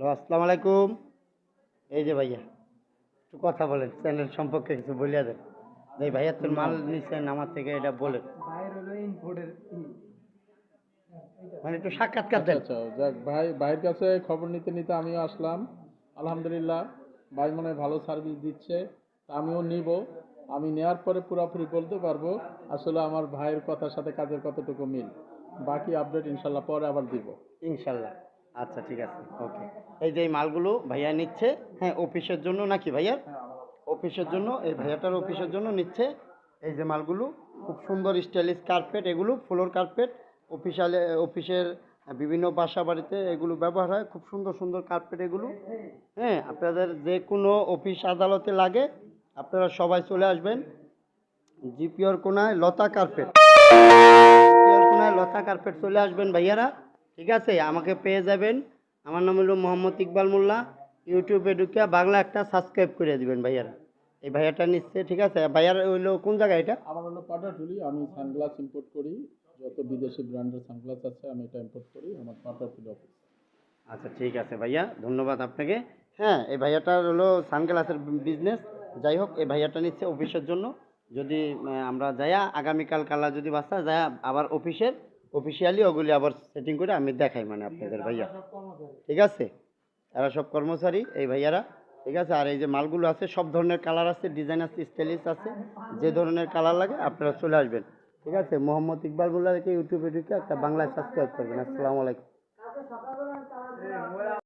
Hello আসসালামু আলাইকুম। এই যে ভাইয়া একটু কথা বলেন চ্যানেল সম্পর্কে কিছু বলিয়া দেন। এই ভাইয়া তোর মাল নিচ্ছেন আমার থেকে এটা বলেন। বাইরে হলো ইনপোর্টের মানে একটু সাক্ষাৎকার দেন। আচ্ছা যাক ভাই ভাইয়ের কাছে খবর নিতে নিতে আমিও আসলাম। আলহামদুলিল্লাহ ভাই মনে হয় ভালো সার্ভিস দিচ্ছে তা আমিও নিব। আমি নেওয়ার পরে পুরোপুরি বলতে পারব আসলে আমার ভাইয়ের কথার সাথে কাজের কতটুকু মিল। বাকি আপডেট ইনশাল্লাহ পরে আবার দিব। ইনশাল্লাহ। আচ্ছা ঠিক আছে, ওকে। এই যে এই মালগুলো ভাইয়া নিচ্ছে হ্যাঁ অফিসের জন্য নাকি ভাইয়া? অফিসের জন্য, এই ভাইয়াটার অফিসের জন্য নিচ্ছে। এই যে মালগুলো, খুব সুন্দর স্টাইলিশ কার্পেট, এগুলো ফ্লোর কার্পেট। অফিসালে, অফিসের বিভিন্ন বাসা বাড়িতে এগুলো ব্যবহার হয়, খুব সুন্দর সুন্দর কার্পেট এগুলো। হ্যাঁ আপনাদের যে কোনো অফিস আদালতে লাগে, আপনারা সবাই চলে আসবেন। জিপিওর কোনায় লতা কার্পেট। জিপিওর কোনায় লতা কার্পেট চলে আসবেন ভাইয়ারা। ঠিক আছে আমাকে পেয়ে যাবেন। আমার নাম হলো মোহাম্মদ ইকবাল মোল্লা। ইউটিউবে ঢুকে বাংলা একটা সাবস্ক্রাইব করে দিবেন ভাইয়ারা। এই ভাইয়াটা নিচ্ছে ঠিক আছে? ভাইয়ার হইল কোন জায়গায় এটা? আমার হলো পাটাটুলি। আমি সানগ্লাস ইম্পোর্ট করি। যত বিদেশি ব্র্যান্ডের সানগ্লাস আছে আমি এটা ইম্পোর্ট করি আমার পাটাটুলি অফিস আচ্ছা ঠিক আছে ভাইয়া ধন্যবাদ আপনাকে। হ্যাঁ এই ভাইয়াটার হলো সানগ্লাসের বিজনেস যাই হোক এই ভাইয়াটা নিচ্ছে অফিসের জন্য। যদি আমরা যাইয়া আগামীকাল কালা যদি বাসা যায়া আবার অফিসের অফিসিয়ালি ওগুলি আবার সেটিং করে আমি দেখাই মানে আপনাদের ভাইয়া। ঠিক আছে? এরা সব কর্মচারী, এই ভাইয়ারা। ঠিক আছে? আর এই যে মালগুলো আছে, সব ধরনের কালার আছে ডিজাইন আছে স্টাইলিশ আছে, যে ধরনের কালার লাগে, আপনারা চলে আসবেন। ঠিক আছে? মোহাম্মদ ইকবাল মোল্লাকে ইউটিউবে ঢুকে একটা বাংলায় সাবস্ক্রাইব করবেন। আসসালামু আলাইকুম।